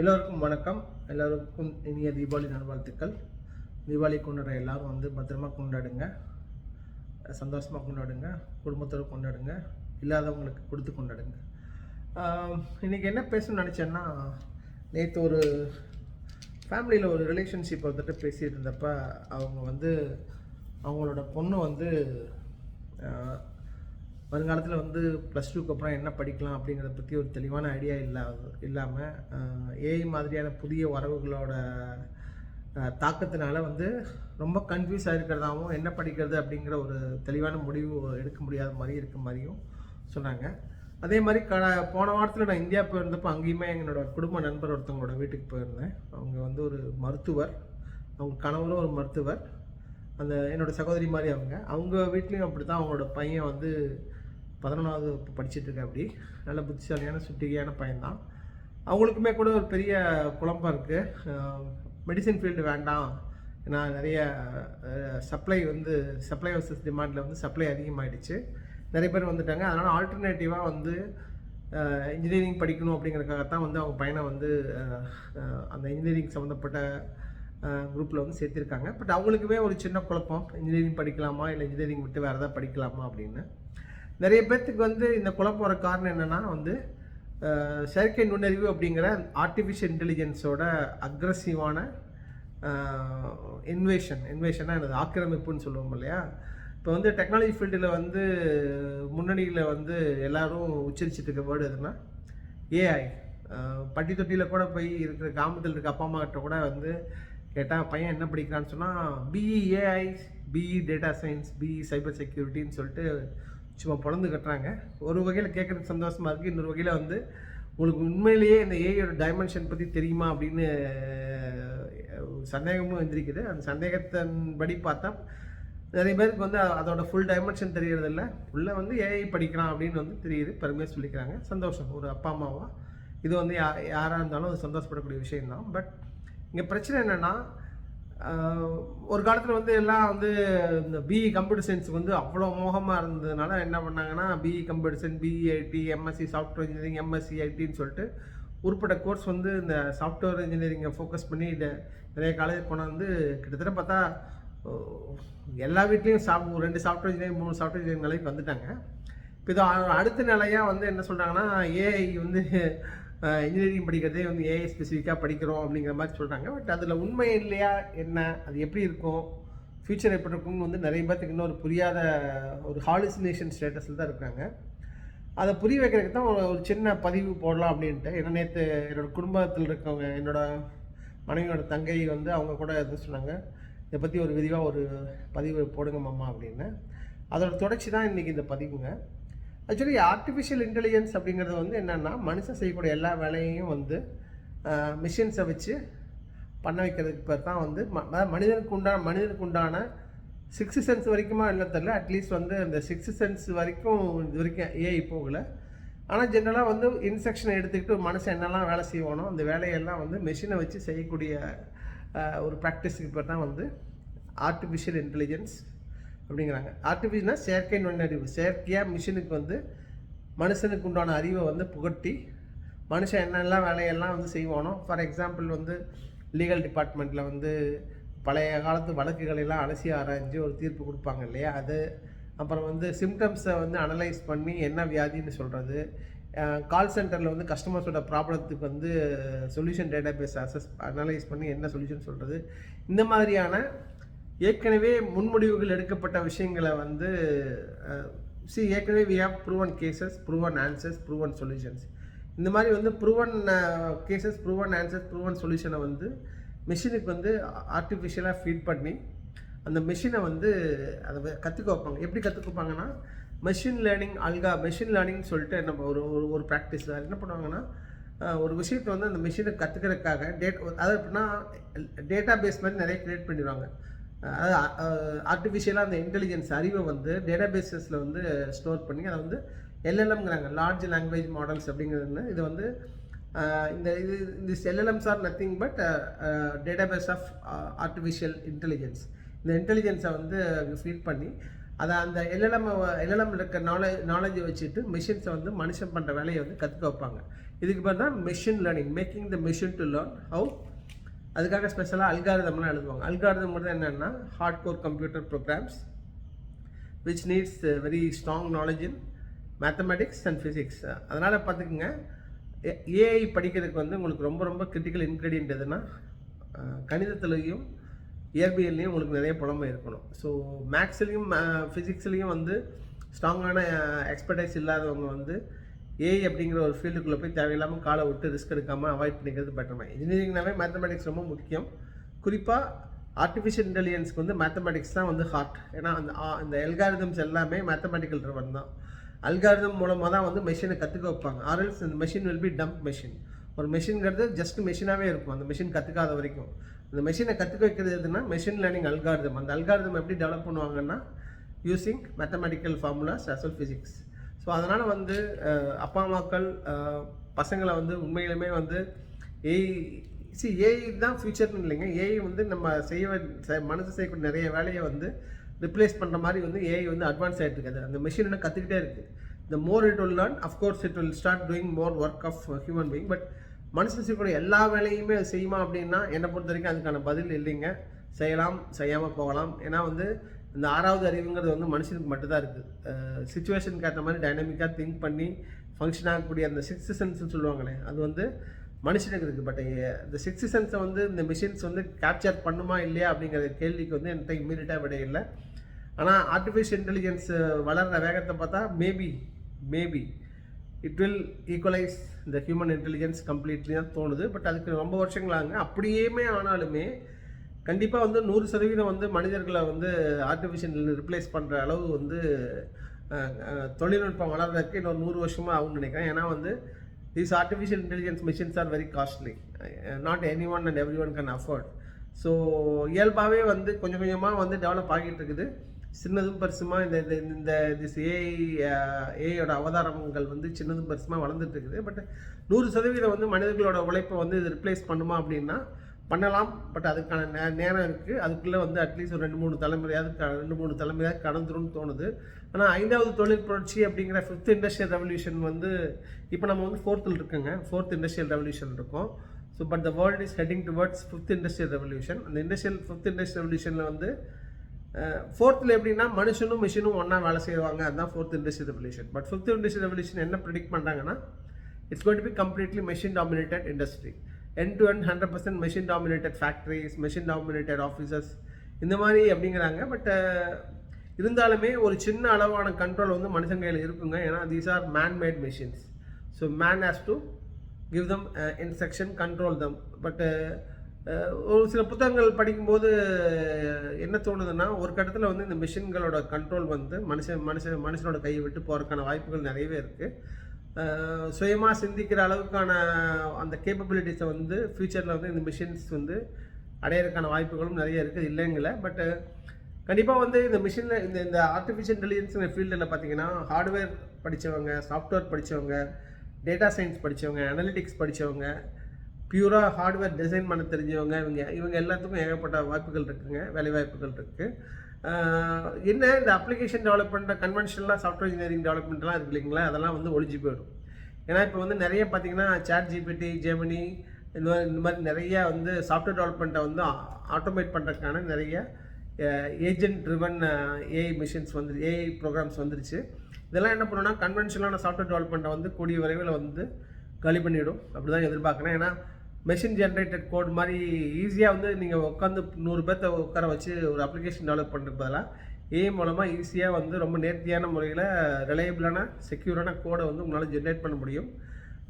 எல்லோருக்கும் வணக்கம். எல்லோருக்கும் இனிய தீபாவளி நல்வாழ்த்துக்கள். தீபாவளி கொண்டாடுற எல்லாரும் வந்து பத்திரமா கொண்டாடுங்க. சந்தோஷமாக கொண்டாடுங்க. குடும்பத்தோடு கொண்டாடுங்க. இல்லாதவங்களுக்கு கொடுத்து கொண்டாடுங்க. இன்றைக்கி இன்னைக்கு என்ன பேசணும்னு நினச்சேன்னா நேற்று ஒரு ஃபேமிலியில் ஒரு ரிலேஷன்ஷிப் வந்துட்டு பேசிகிட்டு இருந்தப்ப அவங்க வந்து அவங்களோட பொண்ணு வந்து வருங்காலத்தில் வந்து ப்ளஸ் டூக்கு அப்புறம் என்ன படிக்கலாம் அப்படிங்கிறத பற்றி ஒரு தெளிவான ஐடியா இல்லாத இல்லாமல் ஏஐ மாதிரியான புதிய வரவுகளோட தாக்கத்தினால வந்து ரொம்ப கன்ஃபியூஸ் ஆகிருக்கிறதாகவும் என்ன படிக்கிறது அப்படிங்கிற ஒரு தெளிவான முடிவு எடுக்க முடியாத மாதிரி இருக்க மாதிரியும் சொன்னாங்க. அதே மாதிரி க போன வாரத்தில் நான் இந்தியா போயிருந்தப்போ அங்கேயுமே என்னோட குடும்ப நண்பர் ஒருத்தவங்களோட வீட்டுக்கு போயிருந்தேன். அவங்க வந்து ஒரு மருத்துவர். அவங்க கணவரும் ஒரு மருத்துவர். அந்த என்னோடய சகோதரி மாதிரி அவங்க. அவங்க வீட்லேயும் அப்படி தான் அவங்களோட பையன் வந்து பதினொன்றாவது இப்போ படிச்சுட்டு இருக்கா அப்படி. நல்ல புத்திசாலியான சுட்டிகையான பையன்தான். அவங்களுக்குமே கூட ஒரு பெரிய குழப்பம் இருக்குது மெடிசின் ஃபீல்டு வேண்டாம். ஏன்னா நிறைய சப்ளை வந்து சப்ளை வர்சஸ் டிமாண்டில் வந்து சப்ளை அதிகமாகிடுச்சு நிறைய பேர் வந்துட்டாங்க. அதனால் ஆல்டர்னேட்டிவாக வந்து இன்ஜினியரிங் படிக்கணும் அப்படிங்கிறதுக்காகத்தான் வந்து அவங்க பையனை வந்து அந்த இன்ஜினியரிங் சம்மந்தப்பட்ட குரூப்பில் வந்து சேர்த்துருக்காங்க. பட் அவங்களுக்குமே ஒரு சின்ன குழப்பம். இன்ஜினியரிங் படிக்கலாமா? இல்லை இன்ஜினியரிங் விட்டு வேறு எதாவது படிக்கலாமா? அப்படின்னு. நிறைய பேர்த்துக்கு வந்து இந்த குழப்பம் வர காரணம் என்னென்னா வந்து செயற்கை நுண்ணறிவு அப்படிங்கிற ஆர்டிஃபிஷியல் இன்டெலிஜென்ஸோட அக்ரஸிவான இன்வேஷன் இன்வேஷனாக எனது ஆக்கிரமிப்புன்னு சொல்லுவோம் இல்லையா? இப்போ வந்து டெக்னாலஜி ஃபீல்டில் வந்து முன்னணியில் வந்து எல்லாரும் உச்சரிச்சிட்டு இருக்க வேர்டு எதுனா ஏஐ பட்டி தொட்டியில் கூட போய் இருக்கிற கிராமத்தில் இருக்க அப்பா அம்மா கிட்ட கூட வந்து கேட்டால் பையன் என்ன படிக்கிறான்னு சொன்னால் BE AI BE data science BE cyber செக்யூரிட்டின்னு சொல்லிட்டு சும்மா பிறந்து கட்டுறாங்க. ஒரு வகையில் கேட்குறதுக்கு சந்தோஷமாக இருக்குது இன்னொரு வகையில் வந்து உங்களுக்கு உண்மையிலேயே இந்த ஏஐயோட டைமென்ஷன் பற்றி தெரியுமா அப்படின்னு சந்தேகமும் வந்திருக்குது அந்த சந்தேகத்தின்படி பார்த்தா நிறைய பேருக்கு வந்து அதோட ஃபுல் டைமென்ஷன் தெரியறதில்ல. உள்ளே வந்து ஏஐ படிக்கிறான் அப்படின்னு வந்து தெரியுது. பெருமையாக சொல்லிக்கிறாங்க. சந்தோஷம். ஒரு அப்பா அம்மாவாக இது வந்து யா யாராக இருந்தாலும் அது சந்தோஷப்படக்கூடிய விஷயம்தான். பட் இங்கே பிரச்சனை என்னென்னா ஒரு காலத்தில் வந்து எல்லாம் வந்து இந்த பிஇ கம்ப்யூட்டர் சயின்ஸுக்கு வந்து அவ்வளோ மோகமாக இருந்ததுனால என்ன பண்ணாங்கன்னா BE computer science BE IT MSc software engineering MSc ஐடின்னு சொல்லிட்டு உட்பட்ட கோர்ஸ் வந்து இந்த சாஃப்ட்வேர் இன்ஜினியரிங்கை ஃபோக்கஸ் பண்ணி நிறைய காலேஜ் கொண்டாந்து கிட்டத்தட்ட பார்த்தா எல்லா வீட்லேயும் சாப் ஒரு ரெண்டு சாஃப்ட்வேர் இன்ஜினியரிங் மூணு சாஃப்ட்வேர் இன்ஜினியரிங் நிலைக்கு வந்துட்டாங்க. இப்போ இது அடுத்த நிலையாக வந்து என்ன சொல்கிறாங்கன்னா ஏஐ வந்து இன்ஜினியரிங் படிக்கிறதே வந்து ஏஐ ஸ்பெசிஃபிக்காக படிக்கிறோம் அப்படிங்கிற மாதிரி சொல்கிறாங்க பட் அதில் உண்மை இல்லையா என்ன அது எப்படி இருக்கும்? ஃப்யூச்சர் எப்படி இருக்கும்னு வந்து நிறைய பேர்த்துக்கு இன்னும் ஒரு புரியாத ஒரு ஹாலுசினேஷன் ஸ்டேட்டஸில் தான் இருக்காங்க அதை புரிய வைக்கிறதுக்கு தான் ஒரு ஒரு சின்ன பதிவு போடலாம் அப்படின்ட்டு. ஏன்னா நேற்று என்னோட குடும்பத்தில் இருக்கவங்க என்னோட மனைவியோட தங்கை வந்து அவங்க கூட எதுவும் சொன்னாங்க. இதை பற்றி ஒரு விரிவாக ஒரு பதிவு போடுங்க மாமா அப்படின்னு. அதோட தொடர்ச்சி தான் இன்றைக்கி இந்த பதிவுங்க. ஆக்சுவலி ஆர்டிஃபிஷியல் இன்டெலிஜென்ஸ் அப்படிங்கிறது வந்து என்னென்னா மனுஷன் செய்யக்கூடிய எல்லா வேலையையும் வந்து மிஷின்ஸை வச்சு பண்ண வைக்கிறதுக்கு பேர் தான் வந்து ம- மனிதனுக்கு உண்டான மனிதனுக்கு உண்டான சிக்ஸ் சென்ஸ் வரைக்குமா இல்லை தெரில அட்லீஸ்ட் வந்து அந்த சிக்ஸ் சென்ஸ் வரைக்கும் இது வரைக்கும் ஏஐ போகலை. ஆனால் ஜென்ரலாக வந்து இன்ஸ்ட்ரக்ஷனை எடுத்துக்கிட்டு மனுஷன் என்னெல்லாம் வேலை செய்வானோ அந்த வேலையெல்லாம் வந்து மிஷினை வச்சு செய்யக்கூடிய ஒரு ப்ராக்டிஸுக்கு பேர் தான் வந்து ஆர்டிஃபிஷியல் இன்டெலிஜென்ஸ் அப்படிங்கிறாங்க. ஆர்டிஃபிஷியல்னா செயற்கை நுண்ணறிவு. செயற்கையாக மிஷினுக்கு வந்து மனுஷனுக்கு உண்டான அறிவை வந்து புகட்டி மனுஷன் என்னெல்லாம் வேலையெல்லாம் வந்து செய்வானோ ஃபார் எக்ஸாம்பிள் வந்து லீகல் டிபார்ட்மெண்ட்டில் வந்து பழைய காலத்து வழக்குகளெல்லாம் அலசி ஆராய்ஞ்சு ஒரு தீர்ப்பு கொடுப்பாங்க இல்லையா? அது அப்புறம் வந்து சிம்டம்ஸை வந்து அனலைஸ் பண்ணி என்ன வியாதின்னு சொல்கிறது கால் சென்டரில் வந்து கஸ்டமர்ஸோட ப்ராப்ளத்துக்கு வந்து solution data base assess analyse பண்ணி என்ன சொல்யூஷன் சொல்கிறது இந்த மாதிரியான ஏற்கனவே முன்முடிவுகள் எடுக்கப்பட்ட விஷயங்களை வந்து சி ஏற்கனவே we have proven cases proven answers proven solutions இந்த மாதிரி வந்து proven cases proven answers proven சொல்யூஷனை வந்து மிஷினுக்கு வந்து ஆர்டிஃபிஷியலாக ஃபீட் பண்ணி அந்த மிஷினை வந்து அதை கற்றுக்க வைப்பாங்க. எப்படி கற்றுக்க வைப்பாங்கன்னா machine learning algo machine learning சொல்லிட்டு நம்ம ஒரு ஒரு ஒரு ப்ராக்டிஸ் என்ன பண்ணுவாங்கன்னா ஒரு விஷயத்தை வந்து அந்த மிஷினை கற்றுக்கிறதுக்காக டேட் அதாவது எப்படின்னா டேட்டா பேஸ் மாதிரி நிறைய க்ரியேட் பண்ணிடுவாங்க. ஆர்டிஃபிஷியலாக அந்த இன்டெலிஜென்ஸ் அறிவை வந்து டேட்டாபேசஸில் வந்து ஸ்டோர் பண்ணி அதை வந்து எல்எல்எம்ங்கிறாங்க லார்ஜ் லாங்குவேஜ் மாடல்ஸ் அப்படிங்கிறது இது வந்து இந்த இது இந்த LLMs are nothing but database of artificial intelligence இந்த இன்டெலிஜென்ஸை வந்து ஃபீட் பண்ணி அதை அந்த எல்எல்எம் எல்எல்எம் இருக்க நாலேஜ் நாலேஜை வச்சுட்டு மிஷின்ஸை வந்து மனுஷன் பண்ணுற வேலையை வந்து கற்றுக்க வைப்பாங்க. இதுக்கு பேர் தான் learning making the machine to learn how அதுக்காக ஸ்பெஷலாக அல்காரிதம்லாம் எழுதுவாங்க. அல்காரிதம் தான் என்னென்னா hardcore computer programs which needs very strong knowledge in mathematics and physics அதனால் பார்த்துக்குங்க ஏஐ படிக்கிறதுக்கு வந்து உங்களுக்கு ரொம்ப ரொம்ப கிரிட்டிக்கல் இன்க்ரீடியன்ட் எதுனா கணிதத்துலேயும் இயற்பியல்லையும் உங்களுக்கு நிறைய புலமை இருக்கணும். ஸோ மேக்ஸ்லேயும் ஃபிசிக்ஸ்லேயும் வந்து ஸ்ட்ராங்கான எக்ஸ்பர்டைஸ் இல்லாதவங்க வந்து ஏஐ அப்படிங்கிற ஒரு ஃபீல்டுக்குள்ளே போய் தேவையில்லாமல் காலை விட்டு ரிஸ்க் எடுக்காமல் அவாய்ட் பண்ணிக்கிறது பெட்டர்மே இன்ஜினியரிங்னாவே மேத்தமெட்டிக்ஸ் ரொம்ப முக்கியம். குறிப்பாக ஆர்டிஃபிஷியல் இன்டெலிஜென்ஸ்க்கு வந்து மேத்தமெட்டிக்ஸ் தான் வந்து ஹார்ட் ஏன்னா அந்த அந்த எல்காரிதம்ஸ் எல்லாமே மேத்தமெட்டிக்கல் ட்ரிவன் தான். அல்காரிதம் மூலமாக தான் வந்து மெஷினை கற்றுக்க வைப்பாங்க. ஆர்எல்ஸ் இந்த machine will be dumb machine ஒரு மெஷின்ங்கிறது ஜஸ்ட் மெஷினாகவே இருக்கும். அந்த மெஷின் கற்றுக்காத வரைக்கும். அந்த மெஷினை கற்றுக்க வைக்கிறது எதுனா மெஷின் லேர்னிங் அல்காரிதம் அந்த அல்காரிதம் எப்படி டெவலப் பண்ணுவாங்கன்னா using mathematical formulas as well physics so அதனால் வந்து அப்பா அம்மாக்கள் பசங்களை வந்து உண்மையிலுமே வந்து ஏஐ சி ஏஐ தான் ஃபியூச்சர்னு இல்லைங்க. ஏஐ வந்து நம்ம செய்ய மனசு செய்யக்கூடிய நிறைய வேலையை வந்து ரிப்ளேஸ் பண்ணுற மாதிரி வந்து ஏஐ வந்து அட்வான்ஸ் ஆகிட்டு இருக்குது. அந்த மிஷின் என்ன கற்றுக்கிட்டே இருக்குது இந்த more it will learn of course it will start doing more work of human being but மனுஷன் செய்யக்கூடிய எல்லா வேலையுமே செய்யுமா அப்படின்னா என்னை பொறுத்த வரைக்கும் அதுக்கான பதில் இல்லைங்க. செய்யலாம் செய்யாமல் போகலாம். ஏன்னா வந்து இந்த ஆறாவது அறிவுங்கிறது வந்து மனுஷனுக்கு மட்டும்தான் இருக்குது சுச்சுவேஷனுக்கு ஏற்ற மாதிரி டைனமிக்காக திங்க் பண்ணி ஃபங்க்ஷன் ஆகக்கூடிய அந்த சிக்ஸ் சென்ஸ்னு சொல்லுவாங்களே அது வந்து மனுஷனுக்கு இருக்குது பட் இந்த சிக்ஸ் சென்ஸை வந்து இந்த மிஷின்ஸ் வந்து கேப்சர் பண்ணுமா இல்லையா அப்படிங்கிற கேள்விக்கு வந்து என்கிட்ட இம்மீடியட்டாக விட இல்லை. ஆனால் ஆர்டிஃபிஷியல் இன்டெலிஜென்ஸ் வளர்கிற வேகத்தை பார்த்தா maybe maybe it will equalise இந்த ஹியூமன் இன்டெலிஜென்ஸ் கம்ப்ளீட்லி தான் தோணுது. பட் அதுக்கு ரொம்ப வருஷங்களாங்க அப்படியுமே ஆனாலுமே கண்டிப்பாக வந்து நூறு சதவீதம் வந்து மனிதர்களை வந்து ஆர்டிஃபிஷியல் ரிப்ளேஸ் பண்ணுற அளவு வந்து தொழில்நுட்பம் வளர்றதுக்கு இன்னொரு நூறு வருஷமாக ஆகும்னு நினைக்கிறேன். ஏன்னா வந்து these artificial intelligence machines are very costly not anyone and everyone can afford so இயல்பாகவே வந்து கொஞ்சம் கொஞ்சமாக வந்து டெவலப் ஆகிட்டு இருக்குது. சின்னதும் பெருசுமா இந்த இந்த திஸ் ஏஐ ஏஐயோட அவதாரங்கள் வந்து சின்னதும் பெருசுமாக வளர்ந்துட்டு இருக்குது. பட் நூறு சதவீதம் வந்து மனிதர்களோட உழைப்பை வந்து இது ரிப்ளேஸ் பண்ணுமா அப்படின்னா பண்ணலாம். பட் அதுக்கான நே நேரம் இருக்குது அதுக்குள்ளே வந்து அட்லீஸ்ட் ஒரு ரெண்டு மூணு தலைமுறையாவது க ரெண்டு மூணு தலைமுறையாவது கடந்துரும்னு தோணுது. ஆனால் ஐந்தாவது தொழில் புரட்சி அப்படிங்கிற ஃபிஃப்த் இண்டஸ்ட்ரியல் ரெவல்யூஷன் வந்து இப்போ நம்ம வந்து ஃபோர்த்தில் இருக்குங்க. ஃபோர்த் இண்டஸ்ட்ரியல் ரெவல்யூஷன் இருக்கும். So but the world is heading towards fifth industrial revolution அந்த இண்டஸ்ட்ரியல் ஃபிஃப்த் இண்டஸ்ட்ரியல் ரெவல்யூஷனில் வந்து ஃபோர்த்தில் எப்படின்னா மனுஷனும் மிஷினும் ஒன்றா வேலை செய்வாங்க. அதுதான் fourth industrial revolution but fifth industrial revolution என்ன ப்ரிடிக்ட் பண்ணுறாங்கன்னா it's going to be completely machine dominated industry end to end hundred percent machine dominated factories machine dominated officers இந்த மாதிரி அப்படிங்கிறாங்க. பட் uh, இருந்தாலுமே ஒரு சின்ன அளவான கண்ட்ரோல் வந்து மனுஷன் கையில் இருக்குங்க. ஏன்னா these are man made machines so man has to give them instruction control them but ஒரு சில புத்தகங்கள் படிக்கும்போது என்ன தோணுதுன்னா ஒரு கட்டத்தில் வந்து இந்த மிஷின்களோட கண்ட்ரோல் வந்து மனுஷன் மனுஷன் மனுஷனோட கையை விட்டு போகிறதுக்கான வாய்ப்புகள் நிறையவே இருக்குது சுயமாக சிந்திக்கிற அளவுக்கான அந்த கேப்பபிலிட்டிஸை வந்து ஃப்யூச்சரில் வந்து இந்த மிஷின்ஸ் வந்து அடையிறதுக்கான வாய்ப்புகளும் நிறைய இருக்குது இல்லைங்கள பட்டு கண்டிப்பாக வந்து இந்த மிஷினில் இந்த இந்த ஆர்டிஃபிஷியல் இன்டெலிஜென்ஸ் ஃபீல்டில் பார்த்தீங்கன்னா ஹார்ட்வேர் படித்தவங்க சாஃப்ட்வேர் படித்தவங்க டேட்டா சயின்ஸ் படித்தவங்க அனலிட்டிக்ஸ் படித்தவங்க பியூராக ஹார்ட்வேர் டிசைன் பண்ண தெரிஞ்சவங்க இவங்க இவங்க எல்லாத்துக்கும் ஏகப்பட்ட வாய்ப்புகள் இருக்குதுங்க வேலை வாய்ப்புகள் இருக்குது என்ன இந்த அப்ளிகேஷன் டெவலப்மெண்ட் கன்வென்ஷனலாக சாஃப்ட்வேர் இன்ஜினியரிங் டெவலப்மெண்ட்லாம் இருக்கு இல்லைங்களா? அதெல்லாம் வந்து ஒழிஞ்சு போயிடும். ஏன்னா இப்போ வந்து நிறைய பார்த்தீங்கன்னா சாட் ஜிபிடி ஜெமினி இந்த மாதிரி இந்த மாதிரி நிறைய வந்து சாஃப்ட்வேர் டெவலப்மெண்ட்டை வந்து ஆட்டோமேட் பண்ணுறதுக்கான நிறைய ஏஜென்ட் ட்ரிவன் ஏஐ மிஷின்ஸ் வந்து ஏஐ ப்ரோக்ராம்ஸ் வந்துருச்சு. இதெல்லாம் என்ன பண்ணணும்னா கன்வென்ஷனலான சாஃப்ட்வேர் டெவலப்மெண்ட்டை வந்து கூடிய விரைவில் வந்து காலி பண்ணிவிடும் அப்படி தான் எதிர்பார்க்குறேன். ஏன்னா மெஷின் ஜென்ரேட்டட் கோட் மாதிரி ஈஸியாக வந்து நீங்கள் உட்காந்து நூறு பேர்த்த உட்கார வச்சு ஒரு அப்ளிகேஷன் டெவலப் பண்ணுறது பதிலாக ஏ மூலமாக ஈஸியாக வந்து ரொம்ப நேர்த்தியான முறையில் ரிலையபிளான செக்யூரான கோடை வந்து உங்களால் ஜென்ரேட் பண்ண முடியும்.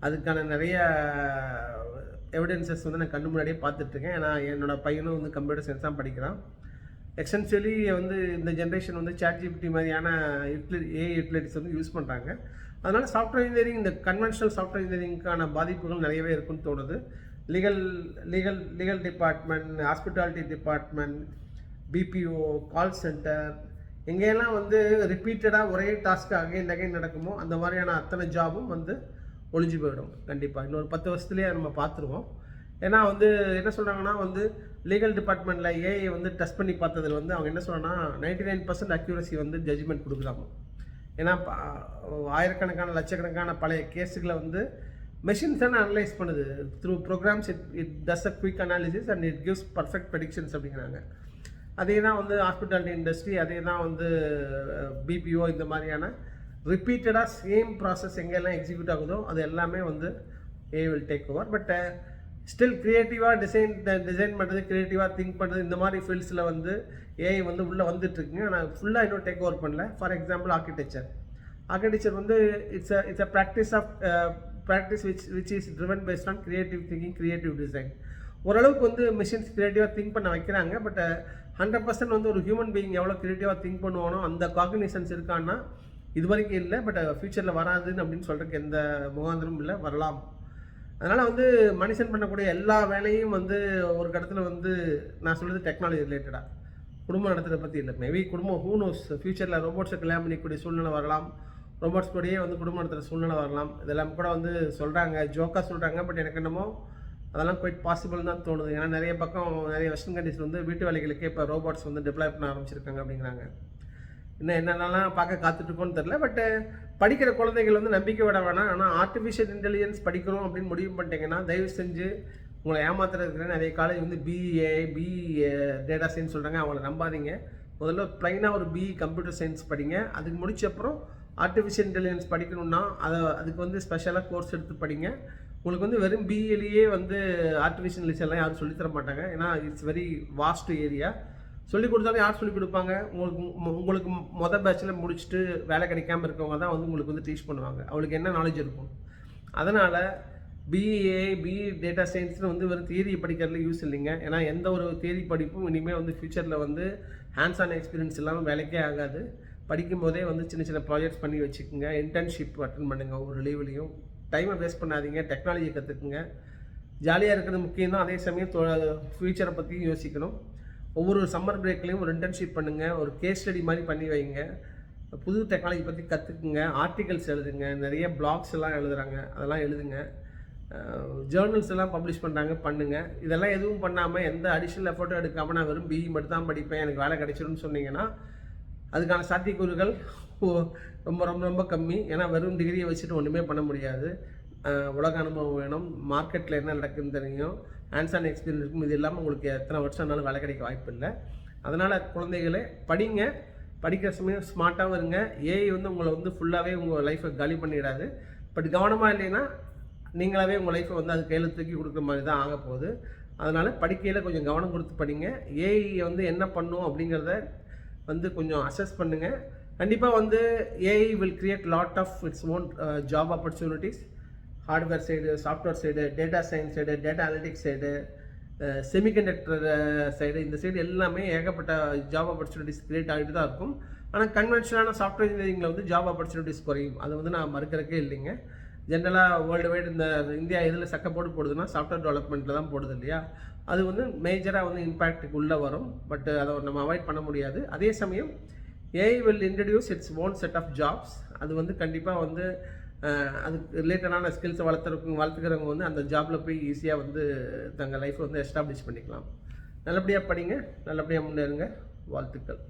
அதுக்கான நிறைய எவிடென்சஸ் வந்து நான் கண்டு முன்னாடியே பார்த்துட்ருக்கேன் ஏன்னா என்னோடய பையனும் வந்து கம்ப்யூட்டர் சயின்ஸ் தான் படிக்கிறான். எக்ஸ்டென்ஷுவலி வந்து இந்த ஜென்ரேஷன் வந்து சேட் ஜிபிடி மாதிரியான யூட்டிலி ஏ யூட்டிலிட்டிஸ் வந்து யூஸ் பண்ணுறாங்க அதனால் சாஃப்ட்வேர் இன்ஜினியரிங் இந்த கன்வென்ஷனல் சாஃப்ட்வேர் இன்ஜினியரிங்க்கான பாதிப்புகள் நிறையவே இருக்குன்னு தோணுது. Legal legal legal department hospitality department BPO call centre எங்கேயெல்லாம் வந்து ரிப்பீட்டடாக ஒரே டாஸ்க் அகைன் அகைன் நடக்குமோ அந்த மாதிரியான அத்தனை ஜாபும் வந்து ஒழிஞ்சு போயிடும். கண்டிப்பாக இன்னொரு பத்து வருஷத்துலேயே நம்ம பார்த்துருவோம். ஏன்னா வந்து என்ன சொல்கிறாங்கன்னா வந்து லீகல் டிபார்ட்மெண்ட்டில் ஏஐ வந்து டெஸ்ட் பண்ணி பார்த்ததில் வந்து அவங்க என்ன சொல்கிறாங்கன்னா நைன்டி நைன் பர்சன்ட் அக்யூரசி வந்து ஜட்ஜ்மெண்ட் கொடுக்குறாங்க. ஏன்னா ஆயிரக்கணக்கான லட்சக்கணக்கான பழைய கேஸுகளை வந்து மெஷின்ஸ் தானே அனலைஸ் பண்ணுது? Through programs it it does a quick analysis and it gives perfect predictions அப்படிங்கிறாங்க. அதே தான் வந்து ஹாஸ்பிட்டாலிட்டி இண்டஸ்ட்ரி அதே தான் வந்து பிபிஓ இந்த மாதிரியான ரிப்பீட்டடாக சேம் ப்ராசஸ் எங்கெல்லாம் எக்ஸிக்யூட் ஆகுதோ அது எல்லாமே வந்து A will take over but still க்ரியேட்டிவாக design design பண்ணுறது க்ரியேட்டிவாக திங்க் பண்ணுறது இந்த மாதிரி ஃபீல்ட்ஸில் வந்து ஏஐ வந்து உள்ளே வந்துட்டுருக்குங்க ஆனால் ஃபுல்லாக இன்னும் டேக் ஓவர் பண்ணல. ஃபார் எக்ஸாம்பிள் ஆர்கிடெக்சர் ஆர்கிடெக்சர் வந்து it's a it's a practice of practice which which is driven based on creative thinking creative design ஓரளவுக்கு வந்து மிஷின்ஸ் க்ரியேட்டிவாக திங்க் பண்ண வைக்கிறாங்க பட் ஹண்ட்ரட் பர்சன்ட் வந்து ஒரு ஹியூமன் பீயிங் எவ்வளோ க்ரியேட்டிவாக திங்க் பண்ணுவானோ அந்த காக்னிசன்ஸ் இருக்கான்னா இது வரைக்கும் இல்லை பட் ஃப்யூச்சரில் வராதுன்னு அப்படின்னு சொல்கிறதுக்கு எந்த முகாந்திரமும் இல்லை வரலாம். அதனால் வந்து மனுஷன் பண்ணக்கூடிய எல்லா வேலையும் வந்து ஒரு கடத்தில் வந்து நான் சொல்கிறது டெக்னாலஜி ரிலேட்டடாக குடும்பம் நடத்துகிறத பற்றி இல்லை. மேபி குடும்பம் ஹூனோஸ் ஃப்யூச்சரில் ரோபோட்ஸை கல்யாணம் பண்ணிக்கூடிய சூழ்நிலை வரலாம். ரோபோட்ஸ் கூடயே வந்து குடும்பம் நடத்துகிற சூழ்நிலை வரலாம். இதெல்லாம் கூட வந்து சொல்கிறாங்க ஜோக்காக சொல்கிறாங்க பட் எனக்கு என்னமோ அதெல்லாம் குவைட் பாசிபிள் தான் தோணுது. ஏன்னா நிறைய பக்கம் நிறைய வெஸ்டர்ன் கண்ட்ரிஸ் வந்து வீட்டு வேலைகளுக்கே இப்போ ரோபோட்ஸ் வந்து டிப்ளாய் பண்ண ஆரம்பிச்சிருக்காங்க அப்படிங்கிறாங்க. இன்னும் என்னென்னலாம் பார்க்க காத்துட்ருக்கோன்னு தெரில பட்டு படிக்கிற குழந்தைகள் வந்து நம்பிக்கை விட வேணாம். ஆனால் ஆர்டிஃபிஷியல் இன்டெலிஜென்ஸ் படிக்கிறோம் அப்படின்னு முடிவு பண்ணிட்டீங்கன்னா தயவு செஞ்சு உங்களை ஏமாத்துறதுக்கு நிறைய காலேஜ் வந்து பிஏ பி டேட்டா சயின்ஸ் சொல்கிறாங்க அவங்கள நம்பாதீங்க. முதல்ல ப்ளைனாக ஒரு பிஇ கம்ப்யூட்டர் சயின்ஸ் படிங்க. அதுக்கு முடிச்ச அப்புறம் ஆர்டிஃபிஷியல் இன்டெலிஜென்ஸ் படிக்கணும்னா அதை அதுக்கு வந்து ஸ்பெஷலாக கோர்ஸ் எடுத்து படிங்க. உங்களுக்கு வந்து வெறும் பிஏலேயே வந்து ஆர்டிஃபிஷியல் இன்டெலிஜென்ஸ் யாரும் சொல்லித்தர மாட்டாங்க. ஏன்னா இட்ஸ் வெரி வாஸ்ட் ஏரியா சொல்லி கொடுத்தாலும் யார் சொல்லி கொடுப்பாங்க? உங்களுக்கு உங்களுக்கு மொதல் பேட்சில் முடிச்சுட்டு வேலை கிடைக்காம இருக்கவங்க தான் வந்து உங்களுக்கு வந்து டீச் பண்ணுவாங்க. அவளுக்கு என்ன நாலேஜ் இருக்கும்? அதனால் பிஏ பிஇ டேட்டா சயின்ஸ்னு வந்து வெறும் தியரி படிக்கிறதுல யூஸ் இல்லைங்க. ஏன்னா எந்த ஒரு தியரி படிப்பும் இனிமேல் வந்து ஃப்யூச்சரில் வந்து ஹேண்ட்ஸ் ஆன் எக்ஸ்பீரியன்ஸ் இல்லாமல் வேலைக்கே ஆகாது. படிக்கும் போதே வந்து சின்ன சின்ன ப்ராஜெக்ட்ஸ் பண்ணி வச்சுக்கோங்க. இன்டர்ன்ஷிப் அட்டன் பண்ணுங்கள் ஒவ்வொரு லீவ்லையும் டைமை வேஸ்ட் பண்ணாதீங்க. டெக்னாலஜியை கற்றுக்குங்க ஜாலியாக இருக்கிறது முக்கியம் தான் அதே சமயம் ஃப்யூச்சரை பற்றியும் யோசிக்கணும். ஒவ்வொரு சம்மர் பிரேக்லேயும் ஒரு இன்டர்ன்ஷிப் பண்ணுங்கள் ஒரு கேஸ் ஸ்டடி மாதிரி பண்ணி வைங்க. புது டெக்னாலஜி பற்றி கற்றுக்குங்க ஆர்டிகல்ஸ் எழுதுங்க. நிறைய பிளாக்ஸ் எல்லாம் எழுதுகிறாங்க அதெல்லாம் எழுதுங்க. ஜேர்னல்ஸ் எல்லாம் பப்ளிஷ் பண்ணுறாங்க பண்ணுங்கள் இதெல்லாம் எதுவும் பண்ணாமல் எந்த அடிஷ்னல் எஃபர்ட்டும் எடுக்காமல் நான் வெறும் பிஇ மட்டும் தான் படிப்பேன். எனக்கு வேலை கிடைச்சிரும்னு சொன்னீங்கன்னா அதுக்கான சாத்தியக்கூறுகள் ஓ- ரொம்ப ரொம்ப ரொம்ப கம்மி. ஏன்னா வெறும் டிகிரியை வச்சுட்டு ஒன்றுமே பண்ண முடியாது. உலக அனுபவம் வேணும். மார்க்கெட்டில் என்ன நடக்குதுன்னு தெரியும். ஹேண்ட்ஸ் ஆன் எக்ஸ்பீரியன்ஸ் இருக்கும். இது இல்லாமல் உங்களுக்கு எத்தனை வருஷம்னாலும் வேலை கிடைக்க வாய்ப்பு இல்லை. அதனால் குழந்தைகளே படிங்க. படிக்கிற சமயம் ஸ்மார்ட்டாகவும் இருங்க. ஏஐ வந்து உங்களை வந்து ஃபுல்லாகவே உங்கள் லைஃப்பை காலி பண்ணிடாது. பட் கவனமாக இல்லைன்னா நீங்களாவே உங்கள் லைஃப்பை வந்து அது கையில் தூக்கி கொடுக்குற மாதிரி தான் ஆக போகுது அதனால் படிக்கையில் கொஞ்சம் கவனம் கொடுத்து படிங்க. ஏஐ வந்து என்ன பண்ணும் அப்படிங்கிறத வந்து கொஞ்சம் அசஸ் பண்ணுங்கள் கண்டிப்பாக வந்து AI will create lot of its own job opportunities hardware side software side data science side data analytics side semiconductor side இந்த சைடு எல்லாமே ஏகப்பட்ட ஜாப் ஆப்பர்ச்சுனிட்டிஸ் கிரியேட் ஆகிட்டு தான் இருக்கும். ஆனால் கன்வென்ஷனான சாஃப்ட்வேர் இன்ஜினியரிங்கில் வந்து ஜாப் ஆப்பர்ச்சுனிட்டிஸ் குறையும். அது வந்து நான் மறுக்கிறக்கே இல்லைங்க. ஜென்ரலாக வேர்ல்டு வைடு இந்த இந்தியா இதில் சக்க போட்டு போடுதுன்னா சாஃப்ட்வேர் டெவலப்மெண்ட்டில் தான் போடுது இல்லையா? அது வந்து மேஜராக வந்து இம்பேக்ட்டுக்கு உள்ளே வரும். பட் அதை நம்ம அவாய்ட் பண்ண முடியாது. அதே சமயம் AI will introduce its own set of jobs அது வந்து கண்டிப்பாக வந்து அதுக்கு ரிலேட்டடான ஸ்கில்ஸை வளர்த்துறவங்க வளர்த்துக்கிறவங்க வந்து அந்த ஜாபில் போய் ஈஸியாக வந்து தங்கள் லைஃப்பை வந்து எஸ்டாப்ளிஷ் பண்ணிக்கலாம். நல்லபடியாக படிங்க. நல்லபடியாக முன்னேறுங்க. வாழ்த்துக்கள்.